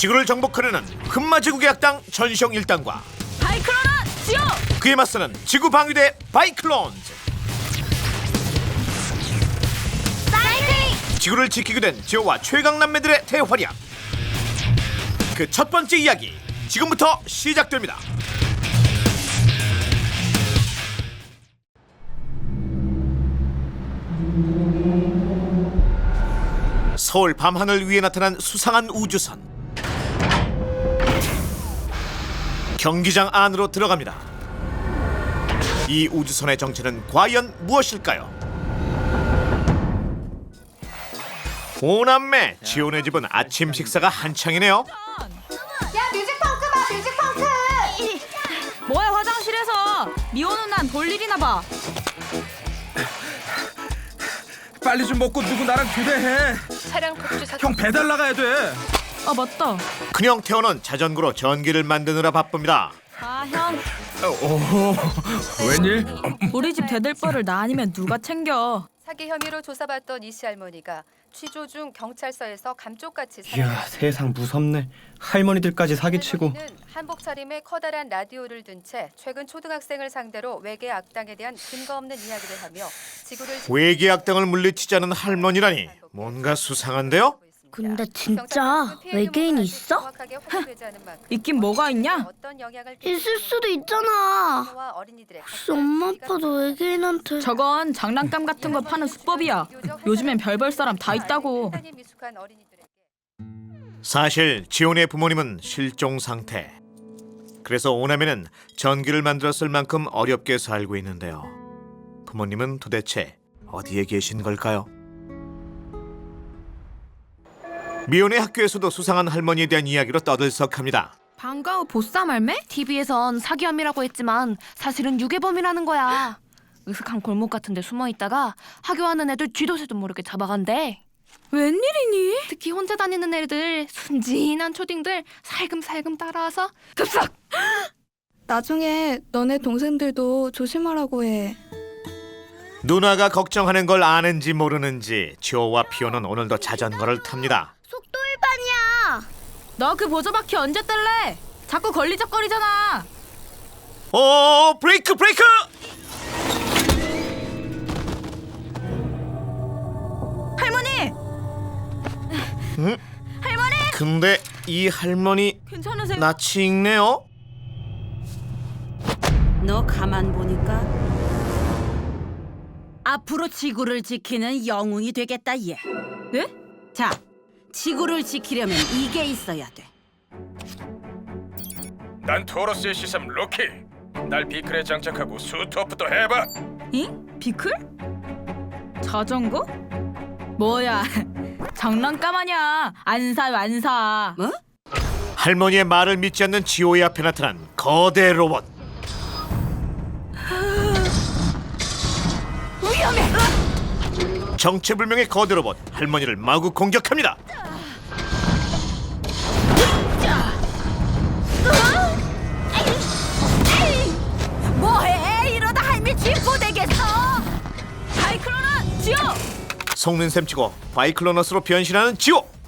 지구를 정복하려는 흑마지구 계약당 전시형 일당과 바이크로나 지오! 그에 맞서는 지구 방위대 바이클론즈 지구를 지키게 된 지오와 최강 남매들의 대활약. 그 첫 번째 이야기 지금부터 시작됩니다. 서울 밤하늘 위에 나타난 수상한 우주선 경기장 안으로 들어갑니다 이 우주선의 정체는 과연 무엇일까요? 오남매 지온의 집은 아침 식사가 한창이네요. 야 뮤직펑크 봐 뮤직펑크 뭐야 화장실에서 미호 누난 볼 일이나 봐. 빨리 좀 먹고 누구 나랑 교대해. 차량 폭주 사건 형 배달 나가야 돼. 아 맞다. 큰형 태호는 자전거로 전기를 만드느라 바쁩니다. 아 형, 오, 웬일? 우리 집 대들보를 나 아니면 누가 챙겨? 사기 혐의로 조사받던 이씨 할머니가 취조 중 경찰서에서 감쪽같이 이야 사망했습니다. 세상 무섭네 할머니들까지 사기치고 할머니는 한복 차림에 커다란 라디오를 든 채 최근 초등학생을 상대로 외계 악당에 대한 근거 없는 이야기를 하며 지구를 외계 악당을 물리치자는 할머니라니 뭔가 수상한데요? 근데 진짜 외계인이 있어? 있긴 뭐가 있냐? 있을 수도 있잖아. 혹시 엄마 아빠도 외계인한테 저건 장난감 같은 거 파는 수법이야. 요즘엔 별별 사람 다 있다고. 사실 지온의 부모님은 실종 상태. 그래서 오남매는 전기를 만들었을 만큼 어렵게 살고 있는데요. 부모님은 도대체 어디에 계신 걸까요? 미혼의 학교에서도 수상한 할머니에 대한 이야기로 떠들썩합니다. 방과 후 보쌈 할매? TV에선 사기 혐의라고 했지만 사실은 유괴범이라는 거야. 으슥한 골목 같은 데 숨어 있다가 학교하는 애들 쥐도 새도 모르게 잡아간대. 웬일이니? 특히 혼자 다니는 애들 순진한 초딩들 살금살금 따라와서 급삭! 나중에 너네 동생들도 조심하라고 해. 누나가 걱정하는 걸 아는지 모르는지 지오와 피오는 오늘도 자전거를 탑니다. 속도 위반이야. 너 그 보조바퀴 언제 뗄래? 자꾸 걸리적거리잖아. 오 브레이크 브레이크! 할머니, 근데 이 할머니 괜찮으세요? 낯이 익네요. 너 가만 보니까 앞으로 지구를 지키는 영웅이 되겠다 얘. 네? 자, 지구를 지키려면 이게 있어야 돼. 난 토러스의 시삼 로키. 날 비클에 장착하고 수트업부터 해봐. 응? 비클? 자전거? 뭐야? 장난감 아냐? 안 사요 안 사. 뭐? 할머니의 말을 믿지 않는 지오의 앞에 나타난 거대 로봇. 정체불명의 거대 로봇 할머니를 마구 공격합니다. 뭐해? 이러다 할미 쥐포 되겠어. 바이크로나 지오. 속는 셈 치고 바이클로너스로 변신하는 지오. 오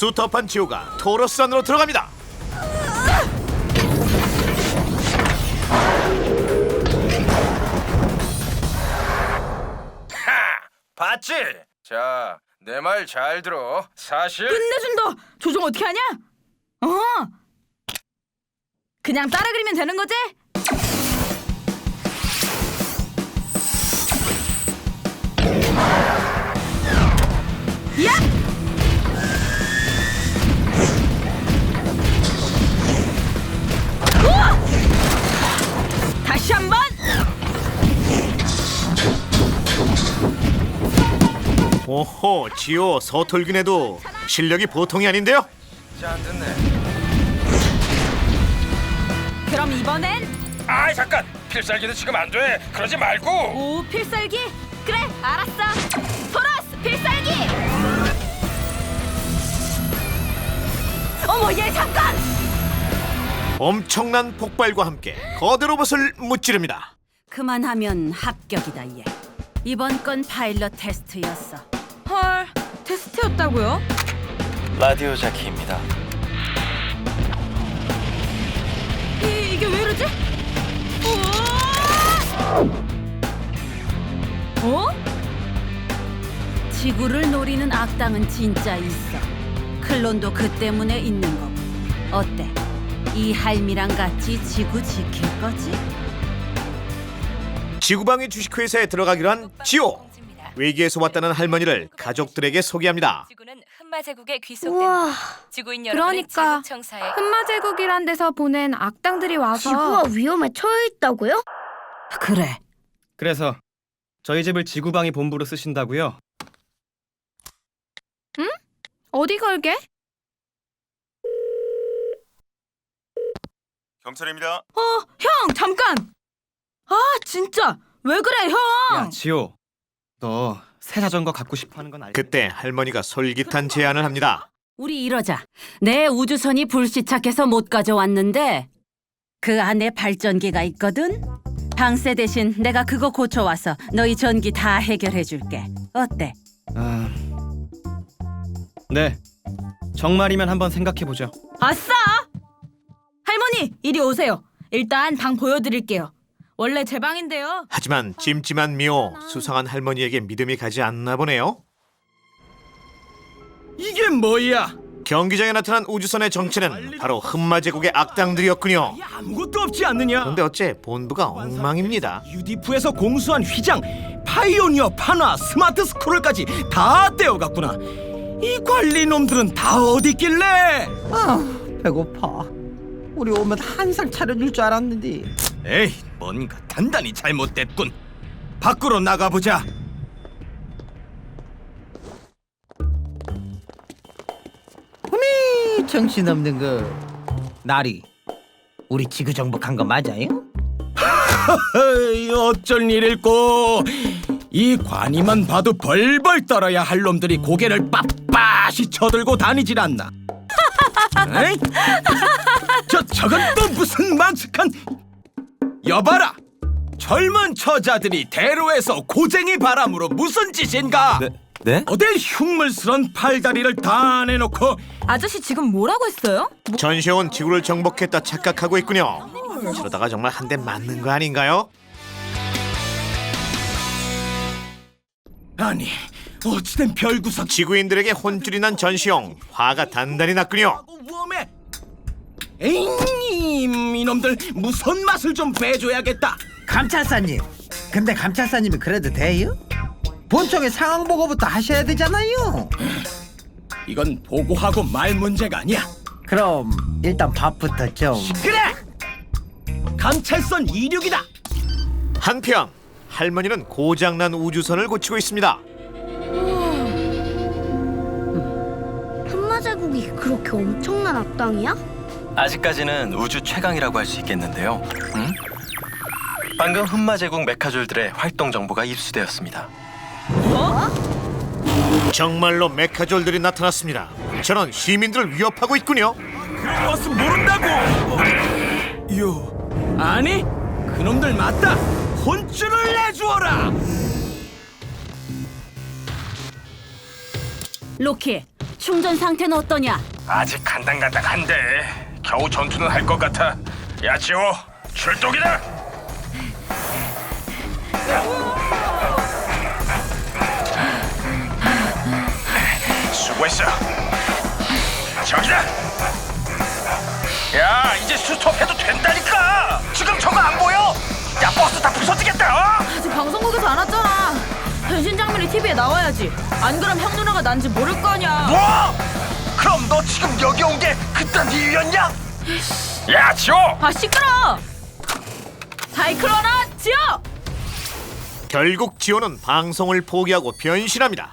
수터판 지오가 토러스 안으로 들어갑니다. 봤지? 자, 내 말 잘 들어. 사실 끝내준다. 조종 어떻게 하냐? 어. 그냥 따라 그리면 되는 거지? 다시 한번. 오호, 지호 서툴긴 해도 실력이 보통이 아닌데요? 안 듣네. 그럼 이번엔 아이 잠깐. 필살기는 지금 안 돼. 그러지 말고. 오 필살기? 그래 알았어. 토러스 필살기. 어머 얘 잠깐. 엄청난 폭발과 함께 거대 로봇을 무찌릅니다. 그만하면 합격이다 얘. 이번 건 파일럿 테스트였어. 헐 테스트였다고요? 라디오 자키입니다. 이, 이게 왜 이러지? 우와! 어? 지구를 노리는 악당은 진짜 있어. 클론도 그 때문에 있는 거고. 어때? 이 할미랑 같이 지구 지킬 거지? 지구방위 주식회사에 들어가기로 한 지호. 외계에서 왔다는 할머니를 가족들에게 소개합니다. 지구는 흑마 제국에 귀속된 우와, 지구인 여러분의 그러니까 지구 청사에 흑마 제국이란 데서 보낸 악당들이 와서 지구가 위험에 처해 있다고요? 그래. 그래서 저희 집을 지구방위 본부로 쓰신다고요? 어디 걸게? 경찰입니다. 어, 형 잠깐. 아 진짜 왜 그래 형? 야 지호, 너 새 자전거 갖고 싶어하는 건 알지? 그때 할머니가 솔깃한 제안을 합니다. 우리 이러자. 내 우주선이 불시착해서 못 가져왔는데 그 안에 발전기가 있거든. 방세 대신 내가 그거 고쳐 와서 너희 전기 다 해결해 줄게. 어때? 아, 네. 정말이면 한번 생각해 보죠. 아싸! 할머니 이리 오세요. 일단 방 보여드릴게요. 원래 제 방인데요. 하지만 찜찜한 미호 수상한 할머니에게 믿음이 가지 않나 보네요. 이게 뭐야? 경기장에 나타난 우주선의 정체는 바로 흑마 제국의 악당들이었군요. 아무것도 없지 않느냐? 그런데 어째 본부가 엉망입니다. UDF에서 공수한 휘장, 파이오니어, 파나, 스마트 스크롤까지 다 떼어갔구나. 이 관리놈들은 다 어디 있길래? 아 배고파 우리 오면 한상 차려줄 줄 알았는데 에이, 뭔가 단단히 잘못됐군. 밖으로 나가보자. 흠이 정신없는 거 나리 우리 지구 정복한 거 맞아요? 에이, 어쩐 일일꼬. 이 관이만 봐도 벌벌 떨어야 할 놈들이 고개를 빳빳이 쳐들고 다니질 않나. 에이? 저 저건 또 무슨 망측한 여봐라 젊은 처자들이 대로에서 고쟁이 바람으로 무슨 짓인가 네? 어딜 흉물스런 팔다리를 다 내놓고 아저씨 지금 뭐라고 했어요? 전시온 지구를 정복했다 착각하고 있군요. 저러다가 정말 한 대 맞는 거 아닌가요? 아니 어찌된 별구석 지구인들에게 혼쭐이 난 전시용 화가 단단히 났군요. 웜에 에잉 이놈들 무슨 맛을 좀 빼줘야겠다 감찰사님 근데 감찰사님이 그래도 돼요? 본청에 상황 보고부터 하셔야 되잖아요 이건 보고하고 말 문제가 아니야 그럼 일단 밥부터 좀 그래 감찰선 이륙이다 한편 할머니는 고장난 우주선을 고치고 있습니다. 흑마 제국이 그렇게 엄청난 악당이야? 아직까지는 우주 최강이라고 할 수 있겠는데요. 음? 방금 흑마제국 메카졸들의 활동 정보가 입수되었습니다. 정말로 메카졸들이 나타났습니다. 저는 시민들을 위협하고 있군요. 그래서 모른다고 요 아니 그놈들 맞다 혼쭐을 내주어라 로키, 충전 상태는 어떠냐? 아직 간당간당한데 겨우 전투는 할 것 같아. 야 지호 출동이다. 수고했어. 저기다. 야 이제 스톱해도 된다니까. 지금 저거 안 보여? 야 버스 다 부서지겠다. 어? 아직 방송국에서 안 왔잖아. 변신 장면이 TV에 나와야지. 안 그럼 형 누나가 난지 모를 거 아니야. 뭐? 그럼 너 지금 여기 온 게 그딴 이유였냐? 야 지호! 아 시끄러! 사이클로나 지어 결국 지호는 방송을 포기하고 변신합니다.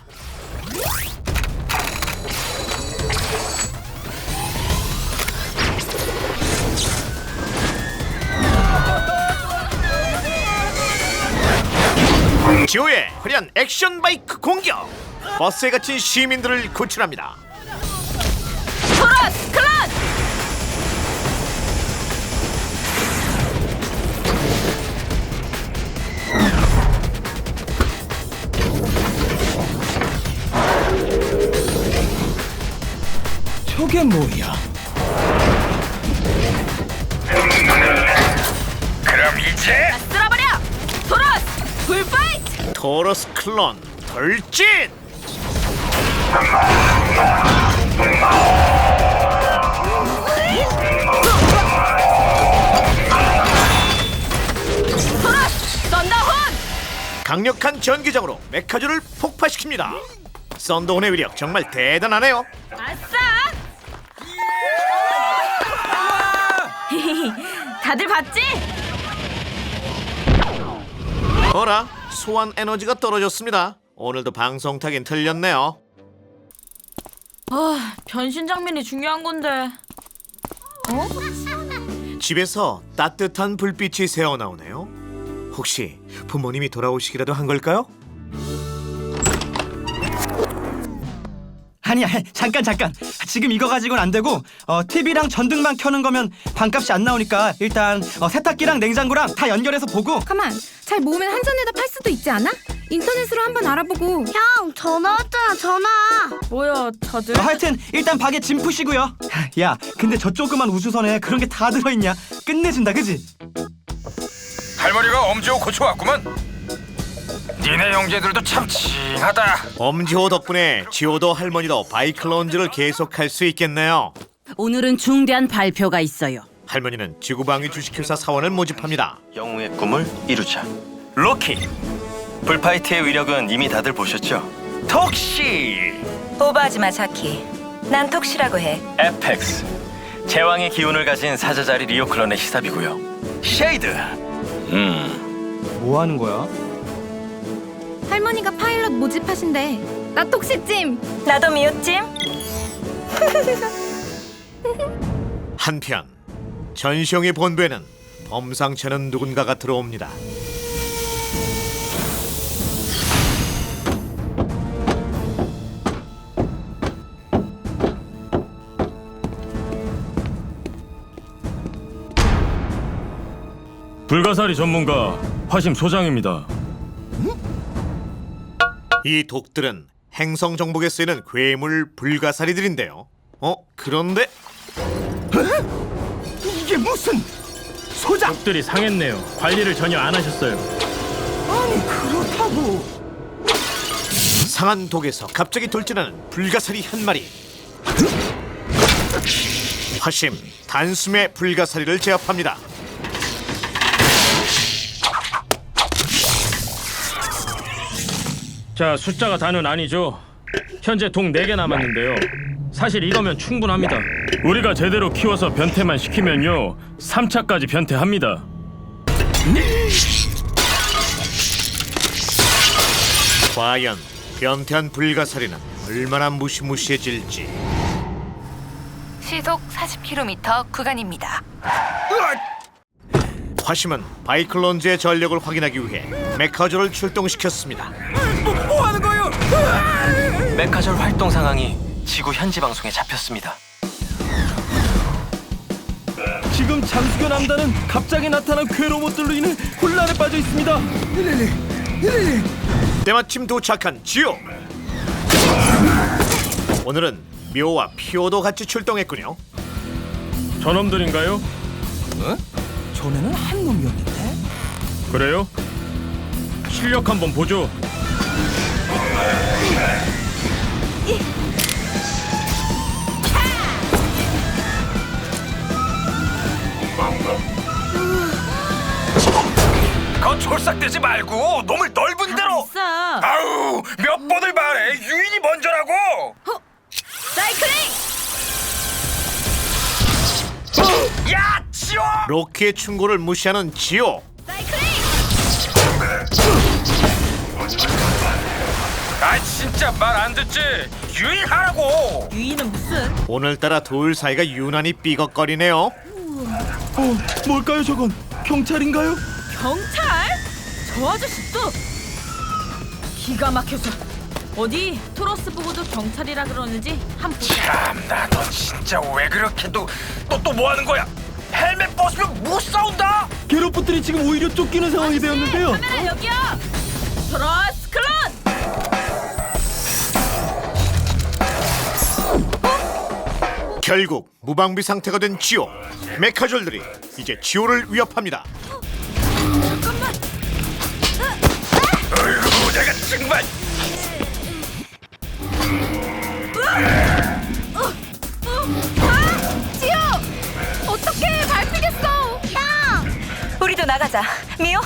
지호의 화려한 액션 바이크 공격! 버스에 갇힌 시민들을 구출합니다. 저게 뭐야? 그럼 이제 쓸어버려! 토러스 불파이트! 토러스 클론 돌진 썬더혼! 강력한 전기장으로 메카주를 폭파시킵니다 썬더혼의 위력 정말 대단하네요 다들 봤지? 어라 소환 에너지가 떨어졌습니다 오늘도 방송 타긴 틀렸네요 아, 변신 장면이 중요한 건데. 어? 집에서 따뜻한 불빛이 새어 나오네요 혹시 부모님이 돌아오시기라도 한 걸까요? 아니야 잠깐 잠깐 지금 이거 가지고는 안 되고 어, TV랑 전등만 켜는 거면 반값이 안 나오니까 일단 어, 세탁기랑 냉장고랑 다 연결해서 보고 가만. 잘 모으면 한전에다 팔 수도 있지 않아? 인터넷으로 한번 알아보고. 형 전화 왔잖아 전화. 뭐야, 다들? 어, 하여튼 일단 박에 짐 푸시고요 야 근데 저 조그만 우주선에 그런 게 다 들어있냐 끝내준다 그지? 할머니가 엄지호 고쳐왔구만. 니네 형제들도 참 징하다. 엄지호 덕분에 지호도 할머니도 바이크 런지를 계속할 수 있겠네요 오늘은 중대한 발표가 있어요. 할머니는 지구방위 주식회사 사원을 모집합니다 영웅의 꿈을 이루자. 로키. 불파이트의 위력은 이미 다들 보셨죠? 톡시. 오버하지 마, 자키. 난 톡시라고 해. 에펙스. 제왕의 기운을 가진 사자자리 리오 클론의 시삽이고요. 쉐이드. 음. 뭐 하는 거야? 할머니가 파일럿 모집하신대. 나 톡식찜. 나도 미웃찜. 한편 전시용의 본부에는 범상치 않은 누군가가 들어옵니다 불가사리 전문가 화심 소장입니다. 이 독들은 행성 정복에 쓰이는 괴물 불가사리들인데요 어? 그런데 이게 무슨 소장 적들이 상했네요. 관리를 전혀 안 하셨어요. 아니 그렇다고 상한 독에서 갑자기 돌진하는 불가사리 한 마리 화심 단숨에 불가사리를 제압합니다 자, 숫자가 다는 아니죠. 현재 동 4개 남았는데요. 사실 이거면 충분합니다. 우리가 제대로 키워서 변태만 시키면요. 3차까지 변태합니다. 과연 변태한 불가사리는 얼마나 무시무시해질지 시속 40km 구간입니다. 화심은 바이클론즈의 전력을 확인하기 위해 메카조를 출동시켰습니다? 메카절 활동 상황이 지구 현지 방송에 잡혔습니다. 지금 장수견 함단은 갑자기 나타난 괴로봇들로 인해 혼란에 빠져 있습니다 때마침 도착한 지오 오늘은 묘와 피오도 같이 출동했군요 저놈들인가요? 전에는 한 놈이었는데 그래요? 실력 한번 보죠. 거 촐싹대지 말고 놈을 넓은 데로. 있어. 아우 몇 번을 말해 유인이 먼저라고. 사이클링! 야 지워. 로키의 충고를 무시하는 지오 진짜 말 안 듣지. 유인하라고. 유이는 무슨? 오늘따라 둘 사이가 유난히 삐걱거리네요 어 뭘까요 저건 경찰인가요? 경찰? 저 아저씨 또 기가 막혀서 어디 토로스 보고도 경찰이라 그러는지 한번 보자. 참나 너 진짜 왜 그렇게 또또 또 뭐 하는 거야? 헬멧 벗으면 못 싸운다. 괴롭것들이 지금 오히려 쫓기는 상황이 되었는데요. 카메라 여기요. 토로스 결국 무방비 상태가 된 지오. 메카졸들이 이제 지오를 위협합니다. 어이구 내가 정말 지효! 어떻게 밟히겠어? 형! 우리도 나가자. 미호,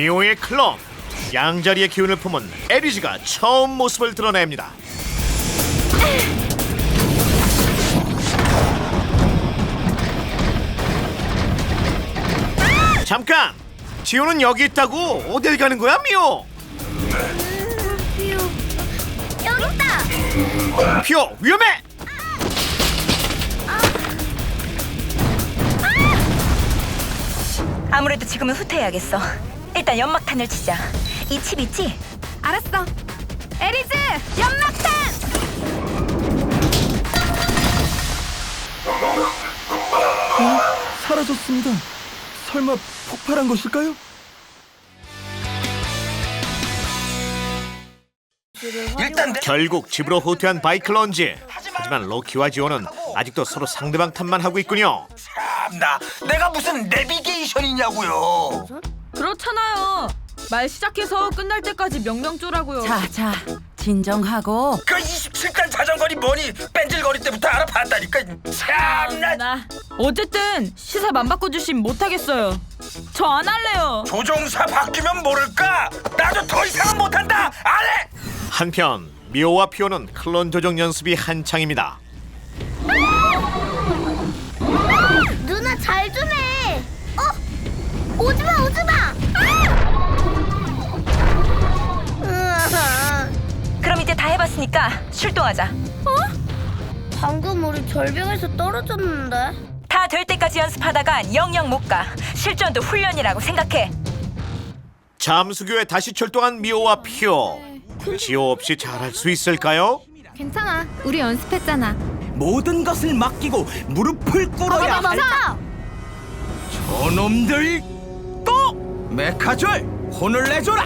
미오의 클럽. 양자리의 기운을 품은 에리즈가 처음 모습을 드러냅니다. 잠깐! 지오는 여기 있다고 어딜 가는 거야, 미오? 여기 있다. 피오 위험해! 아무래도 지금은 후퇴해야겠어. 일단 연막탄을 치자. 이 칩 있지? 알았어. 에리즈! 연막탄! 사라졌습니다. 설마 폭발한 것일까요? 일단 결국 집으로 후퇴한 바이크 런지. 하지만 로키와 지오는 아직도 서로 상대방 탓만 하고 있군요. 참나 내가 무슨 내비게이션이냐고요. 그렇잖아요. 말 시작해서 끝날 때까지 명령조라고요. 자, 자, 진정하고 그 27단 자전거니 뭐니 뺀질거릴 때부터 알아봤다니까. 참나 나 어쨌든 시세 맘 바꿔주심 못하겠어요. 저 안 할래요. 조종사 바뀌면 모를까? 나도 더 이상은 못한다. 안 해. 한편 미오와 피오는 클론 조정 연습이 한창입니다. 누나 잘 좀 해. 어? 오지 마. 다 해봤으니까 출동하자. 방금 우리 절벽에서 떨어졌는데. 다 될 때까지 연습하다간 영영 못 가. 실전도 훈련이라고 생각해. 잠수교에 다시 출동한 미오와 피오. 지오 없이 잘할 수 있을까요? 괜찮아. 우리 연습했잖아. 모든 것을 맡기고 무릎을 꿇어야 할 멈춰. 저놈들 또 메카졸 혼을 내줘라.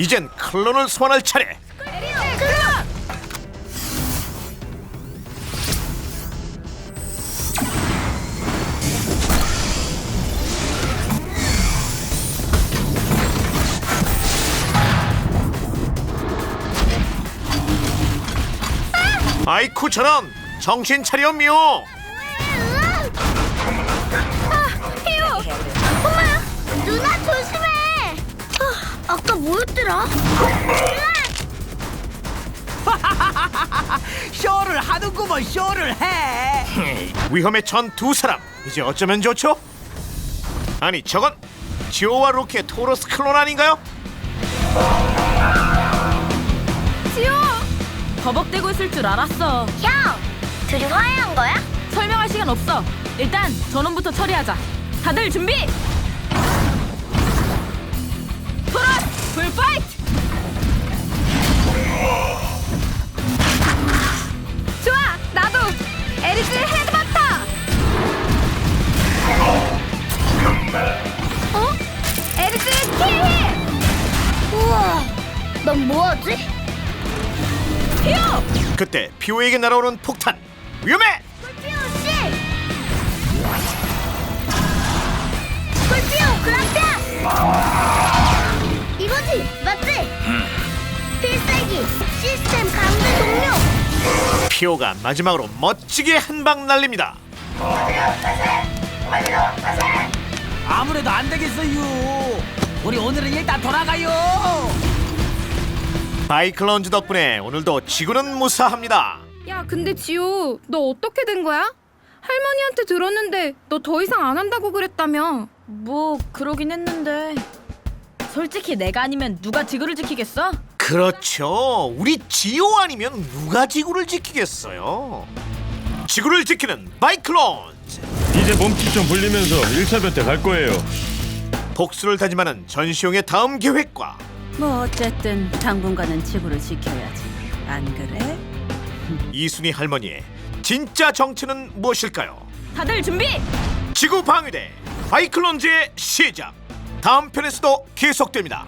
이젠 클론을 소환할 차례. 아이쿠 저런 정신 차려 미오. 누나 조심해. 아, 아까 뭐였더라? 쇼를 하는구먼 쇼를 해. 위험에 전두 사람 이제 어쩌면 좋죠? 아니 저건 지오와 로키의 토로스 클론 아닌가요? 버벅대고 있을 줄 알았어. 형, 둘이 화해한 거야? 설명할 시간 없어. 일단 전원부터 처리하자. 다들 준비. 토로스 불파이트. 좋아! 나도! 에리즈 헤드버터! 어? 에리즈 킬힐! 우와, 넌 뭐하지? 피오. 그때 피오에게 날아오는 폭탄 위험해! 꿀피오 씨! 꿀피오 그라피아! 이거지, 맞지? 필살기 시스템 강제 종료! 피오가 마지막으로 멋지게 한 방 날립니다. 아무래도 안 되겠어요. 우리 오늘은 일단 돌아가요. 바이클런즈 덕분에 오늘도 지구는 무사합니다. 야, 근데 지호, 너 어떻게 된 거야? 할머니한테 들었는데 너 더 이상 안 한다고 그랬다며. 뭐 그러긴 했는데 솔직히 내가 아니면 누가 지구를 지키겠어? 그렇죠. 우리 지오 아니면 누가 지구를 지키겠어요? 지구를 지키는 바이클론즈. 이제 몸집 좀 불리면서 1차 변태 갈 거예요. 복수를 다짐하는 전시용의 다음 계획과 뭐 어쨌든 당분간은 지구를 지켜야지. 안 그래? 이순희 할머니의 진짜 정체는 무엇일까요? 다들 준비! 지구 방위대 바이클론즈의 시작. 다음 편에서도 계속됩니다.